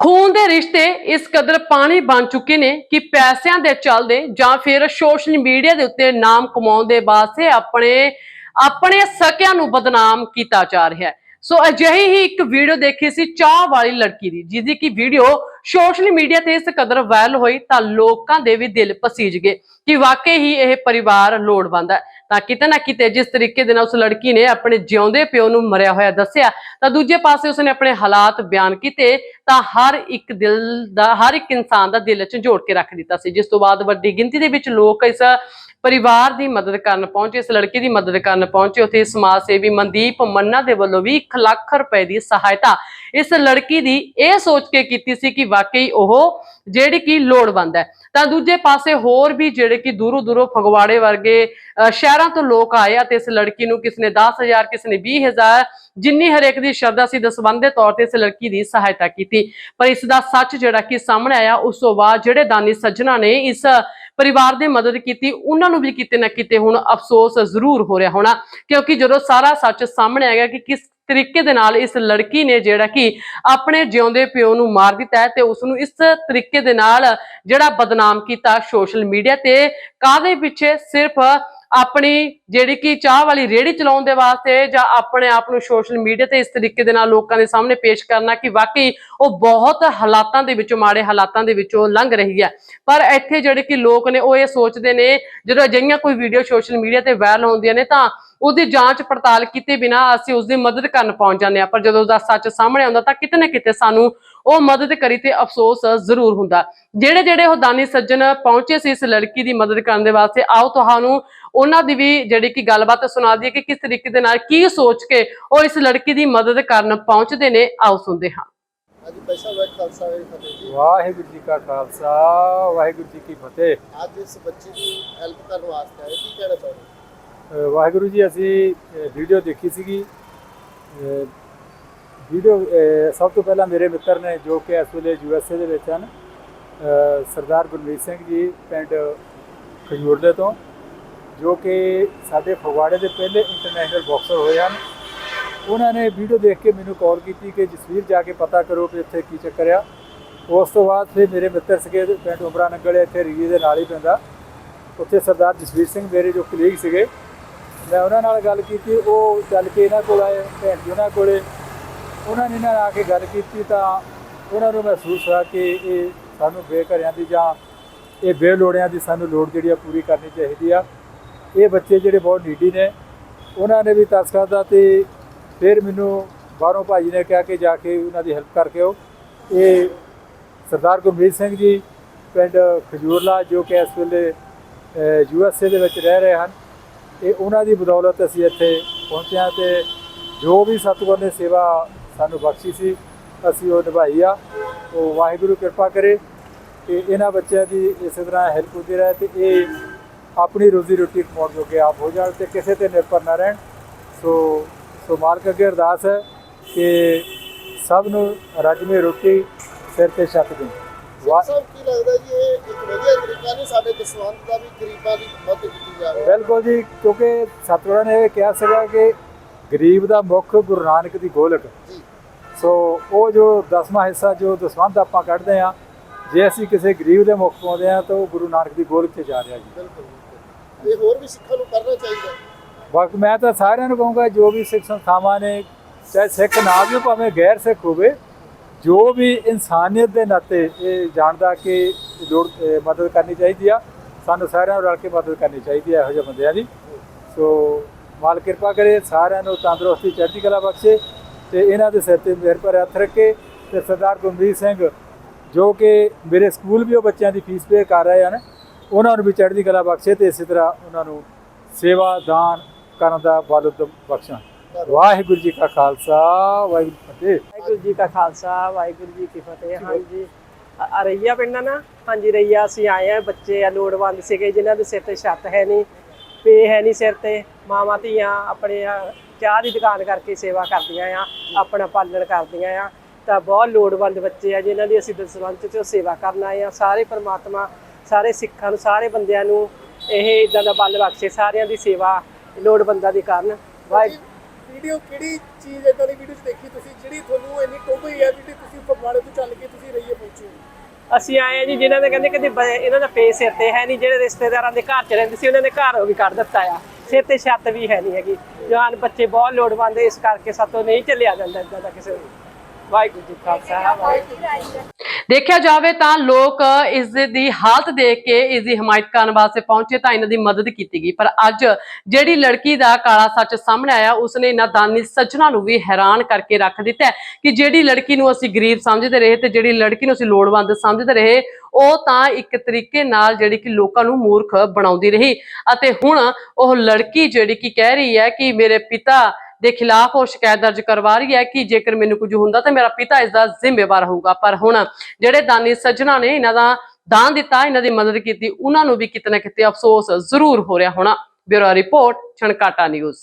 ਖੂਨ ਦੇ ਰਿਸ਼ਤੇ ਇਸ ਕਦਰ ਪਾਣੀ ਬਣ ਚੁੱਕੇ ਨੇ ਕਿ ਪੈਸਿਆਂ ਦੇ ਚੱਲਦੇ ਜਾਂ ਫਿਰ ਸੋਸ਼ਲ ਮੀਡੀਆ ਦੇ ਉੱਤੇ ਨਾਮ ਕਮਾਉਣ ਦੇ ਵਾਸਤੇ ਆਪਣੇ ਆਪਣੇ ਸਕਿਆਂ ਨੂੰ ਬਦਨਾਮ ਕੀਤਾ ਜਾ ਰਿਹਾ ਹੈ। ਸੋ ਅਜਿਹੀ ਹੀ ਇੱਕ ਵੀਡੀਓ ਦੇਖੀ ਸੀ ਚਾਹ ਵਾਲੀ ਲੜਕੀ ਦੀ, ਜਿਹਦੀ ਕਿ ਵੀਡੀਓ ਸੋਸ਼ਲ ਮੀਡੀਆ ਤੇ ਇਸ ਕਦਰ ਵਾਇਰਲ ਹੋਈ ਤਾਂ ਲੋਕਾਂ ਦੇ ਵੀ ਦਿਲ ਪਸੀਜ ਗਏ ਕਿ ਵਾਕਈ ਹੀ ਇਹ ਪਰਿਵਾਰ ਲੋੜਵੰਦ ਹੈ। ਤਾਂ ਕਿਤੇ ਨਾ ਕਿਤੇ ਜਿਸ ਤਰੀਕੇ ਦੇ ਨਾਲ ਉਸ ਲੜਕੀ ਨੇ ਆਪਣੇ ਜਿਉਂਦੇ ਪਿਓ ਨੂੰ ਮਰਿਆ ਹੋਇਆ ਦੱਸਿਆ, ਤਾਂ ਦੂਜੇ ਪਾਸੇ ਉਸਨੇ ਆਪਣੇ ਹਾਲਾਤ ਬਿਆਨ ਕੀਤੇ ਤਾਂ ਹਰ ਇੱਕ ਦਿਲ ਦਾ, ਹਰ ਇੱਕ ਇਨਸਾਨ ਦਾ ਦਿਲ ਝੰਜੋੜ ਕੇ ਰੱਖ ਦਿੱਤਾ ਸੀ। ਜਿਸ ਤੋਂ ਬਾਅਦ ਵੱਡੀ ਗਿਣਤੀ ਦੇ ਵਿੱਚ ਲੋਕ ਇਸ ਪਰਿਵਾਰ ਦੀ ਮਦਦ ਕਰਨ ਪਹੁੰਚੇ, ਇਸ ਲੜਕੀ ਦੀ ਮਦਦ ਕਰਨ ਪਹੁੰਚੇ। ਉੱਥੇ ਸਮਾਜ ਸੇਵੀ ਮਨਦੀਪ ਮੰਨਾ ਦੇ ਵੱਲੋਂ ਵੀ 1 ਲੱਖ ਰੁਪਏ ਦੀ ਸਹਾਇਤਾ ਇਸ ਲੜਕੀ ਦੀ ਇਹ ਸੋਚ ਕੇ ਕੀਤੀ ਸੀ ਕਿ ਵਾਕਈ ਉਹ ਜਿਹੜੀ ਕਿ ਲੋੜਵੰਦ ਹੈ। ਤਾਂ ਦੂਜੇ ਪਾਸੇ ਹੋਰ ਵੀ ਜਿਹੜੇ ਕਿ ਦੂਰੋਂ ਦੂਰੋਂ ਫਗਵਾੜੇ ਵਰਗੇ ਸ਼ਹਿਰਾਂ ਤੋਂ ਲੋਕ ਆਏ ਆ ਤੇ ਇਸ ਲੜਕੀ ਨੂੰ ਕਿਸ ਨੇ 10000 ਕਿਸ ਨੇ 20000 ਜਿੰਨੀ ਹਰੇਕ ਦੀ ਸ਼ਰਧਾ ਸੀ, ਦਸਵੰਧ ਦੇ ਤੌਰ ਤੇ ਇਸ ਲੜਕੀ ਦੀ ਸਹਾਇਤਾ ਕੀਤੀ। ਪਰ ਇਸ ਦਾ ਸੱਚ ਜਿਹੜਾ ਕਿ ਸਾਹਮਣੇ ਆਇਆ, ਉਸ ਤੋਂ ਬਾਅਦ ਜਿਹੜੇ ਦਾਨੀ ਸੱਜਣਾ ਨੇ ਇਸ ਪਰਿਵਾਰ ਦੀ ਮਦਦ ਕੀਤੀ, ਉਹਨਾਂ ਨੂੰ ਵੀ ਕਿਤੇ ਨਾ ਕਿਤੇ ਹੁਣ ਅਫਸੋਸ ਜ਼ਰੂਰ ਹੋ ਰਿਹਾ ਹੋਣਾ। ਕਿਉਂਕਿ ਜਦੋਂ ਸਾਰਾ ਸੱਚ ਸਾਹਮਣੇ ਆ ਗਿਆ ਕਿ ਕਿਸ ਤਰੀਕੇ ਦੇ ਨਾਲ ਇਸ ਲੜਕੀ ਨੇ ਜਿਹੜਾ ਕਿ ਆਪਣੇ ਜਿਉਂਦੇ ਪਿਓ ਨੂੰ ਮਾਰ ਦਿੱਤਾ ਹੈ ਤੇ ਉਸ ਨੂੰ ਇਸ ਤਰੀਕੇ ਦੇ ਨਾਲ ਜਿਹੜਾ ਬਦਨਾਮ ਕੀਤਾ ਸੋਸ਼ਲ ਮੀਡੀਆ ਤੇ ਕਾਦੇ ਪਿੱਛੇ ਸਿਰਫ ਆਪਣੀ ਜਿਹੜੀ ਕਿ ਚਾਹ ਵਾਲੀ ਰੇੜੀ ਚਲਾਉਣ ਦੇ ਵਾਸਤੇ ਜਾਂ ਆਪਣੇ ਆਪ ਨੂੰ ਸੋਸ਼ਲ ਮੀਡੀਆ ਤੇ ਇਸ ਤਰੀਕੇ ਦੇ ਨਾਲ ਲੋਕਾਂ ਦੇ ਸਾਹਮਣੇ ਪੇਸ਼ ਕਰਨਾ ਕਿ ਵਾਕਈ ਉਹ ਬਹੁਤ ਹਾਲਾਤਾਂ ਦੇ ਵਿੱਚੋਂ, ਮਾੜੇ ਹਾਲਾਤਾਂ ਦੇ ਵਿੱਚੋਂ ਲੰਘ ਰਹੀ ਹੈ। ਪਰ ਇੱਥੇ ਜਿਹੜੇ ਕਿ ਲੋਕ ਨੇ, ਉਹ ਇਹ ਸੋਚਦੇ ਨੇ, ਜਦੋਂ ਅਜਿਹੀਆਂ ਕੋਈ ਵੀਡੀਓ ਸੋਸ਼ਲ ਮੀਡੀਆ ਤੇ ਵਾਇਰਲ ਹੁੰਦੀਆਂ ਨੇ ਤਾਂ ਉਹਦੀ ਜਾਂਚ ਪੜਤਾਲ ਕੀਤੇ ਬਿਨਾ ਅਸੀਂ ਉਸ ਦੀ ਮਦਦ ਕਰਨ ਪਹੁੰਚ ਜਾਂਦੇ ਆ ਪਰ ਜਦੋਂ ਉਹਦਾ ਸੱਚ ਸਾਹਮਣੇ ਆਉਂਦਾ ਤਾਂ ਕਿਤੇ ਨਾ ਕਿਤੇ ਸਾਨੂੰ ਉਹ ਮਦਦ ਕਰੀ ਤੇ ਅਫਸੋਸ ਜ਼ਰੂਰ ਹੁੰਦਾ। ਜਿਹੜੇ ਜਿਹੜੇ ਉਹ ਦਾਨੀ ਸੱਜਣ ਪਹੁੰਚੇ ਸੀ ਇਸ ਲੜਕੀ ਦੀ ਮਦਦ ਕਰਨ ਦੇ ਵਾਸਤੇ ਆਓ ਤੁਹਾਨੂੰ ਉਹਨਾਂ ਦੀ ਵੀ ਜਿਹੜੀ ਕਿ ਗੱਲਬਾਤ ਸੁਣਾ ਦਈਏ ਕਿ ਕਿਸ ਤਰੀਕੇ ਦੇ ਨਾਲ ਕੀ ਸੋਚ ਕੇ ਉਹ ਇਸ ਲੜਕੀ ਦੀ ਮਦਦ ਕਰਨ ਪਹੁੰਚਦੇ ਨੇ। ਆਓ ਸੁਣਦੇ ਹਾਂ। ਅੱਜ ਪੈਸਾ ਵੈ ਖਾਲਸਾ ਵੇ ਫਤਿਹ ਜੀ। ਵਾਹਿਗੁਰੂ ਜੀ ਕਾ ਖਾਲਸਾ ਵਾਹਿਗੁਰੂ ਜੀ ਕੀ ਫਤਿਹ। ਅੱਜ ਇਸ ਬੱਚੀ ਦੀ ਹੈਲਪ ਕਰਨ ਵਾਸਤੇ ਆਏ ਕੀ ਕਹਿਣਾ ਚਾਹੁੰਦੇ ਵਾਹਿਗੁਰੂ ਜੀ ਅਸੀਂ ਵੀਡੀਓ ਦੇਖੀ ਸੀਗੀ। ਵੀਡੀਓ ਸਭ ਤੋਂ ਪਹਿਲਾਂ ਮੇਰੇ ਮਿੱਤਰ ਨੇ ਜੋ ਕਿ ਇਸ ਵੇਲੇ ਯੂਐਸਏ ਦੇ ਵਿੱਚ ਹਨ ਸਰਦਾਰ ਗੁਰਮੀਤ ਸਿੰਘ ਜੀ ਪਿੰਡ ਖਜੂਰਦੇ ਤੋਂ, ਜੋ ਕਿ ਸਾਡੇ ਫਗਵਾੜੇ ਦੇ ਪਹਿਲੇ ਇੰਟਰਨੈਸ਼ਨਲ ਬਾਕਸਰ ਹੋਏ ਹਨ। ਉਹਨਾਂ ਨੇ ਵੀਡੀਓ ਦੇਖ ਕੇ ਮੈਨੂੰ ਕਾਲ ਕੀਤੀ ਕਿ ਜਸਵੀਰ ਜਾ ਕੇ ਪਤਾ ਕਰੋ ਕਿ ਇੱਥੇ ਕੀ ਚੱਕਰ ਆ। ਉਸ ਤੋਂ ਬਾਅਦ ਫਿਰ ਮੇਰੇ ਮਿੱਤਰ ਸੀਗੇ ਪਿੰਡ ਉਮਰਾ ਨੰਗਲ, ਇੱਥੇ ਰੀਜੀ ਦੇ ਨਾਲ ਹੀ ਪੈਂਦਾ। ਉੱਥੇ ਸਰਦਾਰ ਜਸਵੀਰ ਸਿੰਘ ਮੇਰੇ ਜੋ ਕਲੀਗ ਸੀਗੇ। ਮੈਂ ਉਹਨਾਂ ਨਾਲ ਗੱਲ ਕੀਤੀ, ਉਹ ਚੱਲ ਕੇ ਇਹਨਾਂ ਕੋਲ ਆਏ, ਭੈਣ ਜੀ ਉਹਨਾਂ ਕੋਲੇ। ਉਹਨਾਂ ਨੇ ਨਾਲ ਆ ਕੇ ਗੱਲ ਕੀਤੀ ਤਾਂ ਉਹਨਾਂ ਨੂੰ ਮਹਿਸੂਸ ਹੋਇਆ ਕਿ ਇਹ ਸਾਨੂੰ ਬੇਘਰਿਆਂ ਦੀ ਜਾਂ ਇਹ ਬੇਲੋੜਿਆਂ ਦੀ ਸਾਨੂੰ ਲੋੜ ਜਿਹੜੀ ਆ ਪੂਰੀ ਕਰਨੀ ਚਾਹੀਦੀ ਆ। ਇਹ ਬੱਚੇ ਜਿਹੜੇ ਬਹੁਤ ਨੀਡੀ ਨੇ, ਉਹਨਾਂ ਨੇ ਵੀ ਤਰਸ ਖਾਧਾ ਤੇ ਫਿਰ ਮੈਨੂੰ ਬਾਹਰੋਂ ਭਾਜੀ ਨੇ ਕਿਹਾ ਕਿ ਜਾ ਕੇ ਉਹਨਾਂ ਦੀ ਹੈਲਪ ਕਰਕੇ ਆਓ। ਇਹ ਸਰਦਾਰ ਗੁਰਮੀਤ ਸਿੰਘ ਜੀ ਪਿੰਡ ਖਜੂਰਲਾ ਜੋ ਕਿ ਇਸ ਵੇਲੇ ਯੂ ਐਸ ਏ ਦੇ ਵਿੱਚ ਰਹਿ ਰਹੇ ਹਨ, ਇਹ ਉਹਨਾਂ ਦੀ ਬਦੌਲਤ ਅਸੀਂ ਇੱਥੇ ਪਹੁੰਚਿਆ ਹਾਂ ਤੇ ਜੋ ਵੀ ਸਤਿਗੁਰ ਨੇ ਸੇਵਾ ਸਾਨੂੰ ਬਖਸ਼ੀ ਸੀ ਅਸੀਂ ਉਹ ਨਿਭਾਈ ਆ। ਉਹ ਵਾਹਿਗੁਰੂ ਕਿਰਪਾ ਕਰੇ ਕਿ ਇਹਨਾਂ ਬੱਚਿਆਂ ਦੀ ਇਸੇ ਤਰ੍ਹਾਂ ਹੈਲਪ ਹੁੰਦੀ ਰਹੇ ਤੇ ਇਹ ਆਪਣੀ ਰੋਜ਼ੀ ਰੋਟੀ ਕਮਾਉਣ ਜੋਗੇ ਆਪ ਹੋ ਜਾਣ ਤੇ ਕਿਸੇ ਤੇ ਨਿਰਭਰ ਨਾ ਰਹਿਣ। ਸੋ ਸੋ ਮਾਲਕ ਅੱਗੇ ਅਰਦਾਸ ਹੈ ਕਿ ਸਭ ਨੂੰ ਰੱਜਵੇਂ ਰੋਟੀ ਸਿਰ ਤੇ ਛੱਤ ਵਾਹ ਸਭ ਕੀ ਲੱਗਦਾ ਜੀ ਇਹ ਇੱਕ ਵਧੀਆ ਤਰੀਕਾ ਨਹੀਂ ਸਾਡੇ ਦਸਵੰਧ ਦਾ ਵੀ ਗਰੀਬਾਂ ਦੀ ਮਦਦ ਕੀਤੀ ਜਾਵੇ ਬਿਲਕੁਲ ਜੀ ਕਿਉਂਕਿ ਸਤਿਗੁਰਾਂ ਨੇ ਇਹ ਕਿਹਾ ਸੀਗਾ ਕਿ ਗਰੀਬ ਦਾ ਮੁੱਖ ਗੁਰੂ ਨਾਨਕ ਦੀ ਗੋਲਕ। ਸੋ ਉਹ ਜੋ ਦਸਵਾਂ ਹਿੱਸਾ ਜੋ ਦਸਵੰਧ ਆਪਾਂ ਕੱਢਦੇ ਆ ਜੇ ਅਸੀਂ ਕਿਸੇ ਗਰੀਬ ਦੇ ਮੁੱਖ ਪਾਉਂਦੇ ਆ ਤਾਂ ਉਹ ਗੁਰੂ ਨਾਨਕ ਦੀ ਗੋਲਕ 'ਚ ਜਾ ਰਿਹਾ ਜੀ। ਬਿਲਕੁਲ। ਇਹ ਹੋਰ ਵੀ ਸਿੱਖਾਂ ਨੂੰ ਕਰਨਾ ਚਾਹੀਦਾ। ਬਾਕੀ ਮੈਂ ਤਾਂ ਸਾਰਿਆਂ ਨੂੰ ਕਹੂੰਗਾ ਜੋ ਵੀ ਸਿੱਖ ਸੰਸਥਾਵਾਂ ਨੇ ਚਾਹੇ ਸਿੱਖ ਨਾ ਵੀ ਭਾਵੇਂ ਗੈਰ ਸਿੱਖ ਹੋਵੇ ਜੋ ਵੀ ਇਨਸਾਨੀਅਤ ਦੇ ਨਾਤੇ ਇਹ ਜਾਣਦਾ ਕਿ ਮਦਦ ਕਰਨੀ ਚਾਹੀਦੀ ਆ ਸਾਨੂੰ ਸਾਰਿਆਂ ਨੂੰ ਰਲ ਕੇ ਮਦਦ ਕਰਨੀ ਚਾਹੀਦੀ ਆ ਇਹੋ ਜਿਹੇ ਬੰਦਿਆਂ ਦੀ। ਸੋ ਮਾਲ ਕਿਰਪਾ ਕਰੇ, ਸਾਰਿਆਂ ਨੂੰ ਤੰਦਰੁਸਤੀ, ਚੜ੍ਹਦੀ ਕਲਾ ਬਖਸ਼ੇ ਤੇ ਇਹਨਾਂ ਦੇ ਸਿਰ ਤੇ ਮਿਹਰ ਭਰਿਆ ਹੱਥ ਰੱਖੇ ਤੇ ਸਰਦਾਰ ਗੁਰਮੀਤ ਸਿੰਘ, ਜੋ ਕਿ ਮੇਰੇ ਸਕੂਲ ਵੀ ਉਹ ਬੱਚਿਆਂ ਦੀ ਫੀਸ ਪੇ ਕਰ ਰਹੇ ਹਨ, ਉਹਨਾਂ ਨੂੰ ਵੀ ਚੜ੍ਹਦੀ ਕਲਾ ਬਖਸ਼ੇ ਤੇ ਇਸੇ ਤਰ੍ਹਾਂ ਉਹਨਾਂ ਨੂੰ ਸੇਵਾ ਦਾਨ ਕਰਨ ਦਾ ਬਲ ਉਦਮ ਬਖਸ਼ਣ ਵਾਹਿਗੁਰੂ ਜੀ ਕਾ ਖਾਲਸਾ, ਵਾਹਿਗੁਰੂ ਫਤਿਹ। ਵਾਹਿਗੁਰੂ ਜੀ ਕਾ ਖਾਲਸਾ, ਵਾਹਿਗੁਰੂ ਜੀ ਕੀ ਫਤਿਹ। ਹਾਂਜੀ। ਅ- ਅ ਰਈਆ ਪਿੰਡ ਨਾ? ਹਾਂਜੀ ਰਈਆ ਅਸੀਂ ਆਏ ਆ ਬੱਚੇ ਆ, ਲੋੜਵੰਦ ਸੀਗੇ, ਜਿਨ੍ਹਾਂ ਦੇ ਸਿਰ ਤੇ ਛੱਤ ਹੈ ਨਹੀਂ। ਪੇ ਹੈ ਨਹੀਂ ਸਿਰ ਤੇ ਮਾਵਾਂ ਧੀਆਂ ਆਪਣੇ ਚਾਹ ਦੀ ਦੁਕਾਨ ਕਰਕੇ ਸੇਵਾ ਕਰਦੀਆਂ ਆ, ਆਪਣਾ ਪਾਲਣ ਕਰਦੀਆਂ ਆ। ਤਾਂ ਬਹੁਤ ਲੋੜਵੰਦ ਬੱਚੇ ਆ ਜਿਨ੍ਹਾਂ ਦੀ ਅਸੀਂ ਦਸਵੰਤ ਚ ਸੇਵਾ ਕਰਨ ਆਏ ਆ। ਸਾਰੇ ਪਰਮਾਤਮਾ, ਸਾਰੇ ਸਿੱਖਾਂ ਨੂੰ, ਸਾਰੇ ਬੰਦਿਆਂ ਨੂੰ ਇਹ ਇਦਾਂ ਦਾ ਬਲ ਬਖਸ਼ੇ, ਸਾਰਿਆਂ ਦੀ ਸੇਵਾ ਲੋੜਵੰਦਾਂ ਦੀ ਕਰਨ। ਵਾਹਿਗੁਰੂ ਵੀਡੀਓ ਕਿਹੜੀ ਚੀਜ਼ ਇਦਾਂ ਦੀ ਵੀਡੀਓ 'ਚ ਦੇਖੀ? ਤੁਸੀਂ ਜਿਹੜੀ ਤੁਹਾਨੂੰ ਇੰਨੀ ਟੋਭੀ ਹੈ ਵੀ ਤੁਸੀਂ ਫਗਵਾੜੇ ਤੋਂ ਚੱਲ ਕੇ ਤੁਸੀਂ ਅਸੀਂ ਆਏ ਆ ਜੀ ਜਿਨ੍ਹਾਂ ਨੇ ਕਹਿੰਦੇ ਕਿ ਇਹਨਾਂ ਦਾ ਪੇ ਸਿਰ ਤੇ ਹੈ ਨਹੀਂ, ਜਿਹੜੇ ਰਿਸ਼ਤੇਦਾਰਾਂ ਦੇ ਘਰ ਚ ਰਹਿੰਦੇ ਸੀ, ਉਹਨਾਂ ਨੇ ਘਰ ਉਹ ਵੀ ਕੱਢ ਦਿੱਤਾ ਆ। ਸਿਰ ਤੇ ਛੱਤ ਵੀ ਹੈ ਨਹੀਂ ਹੈਗੀ। ਜਵਾਨ ਬੱਚੇ ਬਹੁਤ ਲੋੜਵੰਦ ਇਸ ਕਰਕੇ ਸਾਤੋਂ ਨਹੀਂ ਚੱਲਿਆ ਜਾਂਦਾ ਇਦਾਂ ਦਾ ਕਿਸੇ ਨੂੰ। ਵਾਹਿਗੁਰੂ ਜੀ ਖਾਲਸਾ, ਵਾਹਿਗੁਰੂ ਜੀ ਦੇਖਿਆ ਜਾਵੇ ਤਾਂ ਲੋਕ ਇਸ ਦੀ ਹਾਲਤ ਦੇਖ ਕੇ ਇਸ ਦੀ ਹਮਾਇਤ ਕਰਨ ਵਾਸਤੇ ਪਹੁੰਚੇ ਤਾਂ ਇਹਨਾਂ ਦੀ ਮਦਦ ਕੀਤੀ ਗਈ। ਪਰ ਅੱਜ ਜਿਹੜੀ ਲੜਕੀ ਦਾ ਕਾਲਾ ਸੱਚ ਸਾਹਮਣੇ ਆਇਆ, ਉਸਨੇ ਇਹਨਾਂ ਦਾਨੀ ਸੱਜਣਾ ਨੂੰ ਵੀ ਹੈਰਾਨ ਕਰਕੇ ਰੱਖ ਦਿੱਤਾ ਕਿ ਜਿਹੜੀ ਲੜਕੀ ਨੂੰ ਅਸੀਂ ਗਰੀਬ ਸਮਝਦੇ ਰਹੇ ਤੇ ਜਿਹੜੀ ਲੜਕੀ ਨੂੰ ਅਸੀਂ ਲੋੜਵੰਦ ਸਮਝਦੇ ਰਹੇ, ਉਹ ਤਾਂ ਇੱਕ ਤਰੀਕੇ ਨਾਲ ਜਿਹੜੀ ਕਿ ਲੋਕਾਂ ਨੂੰ ਮੂਰਖ ਬਣਾਉਂਦੀ ਰਹੀ। ਅਤੇ ਹੁਣ ਉਹ ਲੜਕੀ ਜਿਹੜੀ ਕਿ ਕਹਿ ਰਹੀ ਹੈ ਕਿ ਮੇਰੇ ਪਿਤਾ ਦੇ ਖਿਲਾਫ ਉਹ ਸ਼ਿਕਾਇਤ ਦਰਜ ਕਰਵਾ ਰਹੀ ਹੈ ਕਿ ਜੇਕਰ ਮੈਨੂੰ ਕੁਝ ਹੁੰਦਾ ਤਾਂ ਮੇਰਾ ਪਿਤਾ ਇਸ ਦਾ ਜ਼ਿੰਮੇਵਾਰ ਹੋਊਗਾ। ਪਰ ਹੁਣ ਜਿਹੜੇ ਦਾਨੀ ਸੱਜਣਾ ਨੇ ਇਹਨਾਂ ਦਾ ਦਾਨ ਦਿੱਤਾ, ਇਹਨਾਂ ਦੀ ਮਦਦ ਕੀਤੀ, ਉਹਨਾਂ ਨੂੰ ਵੀ ਕਿਤੇ ਨਾ ਕਿਤੇ ਅਫਸੋਸ ਜ਼ਰੂਰ ਹੋ ਰਿਹਾ ਹੋਣਾ। Bureau report, Chhankata news.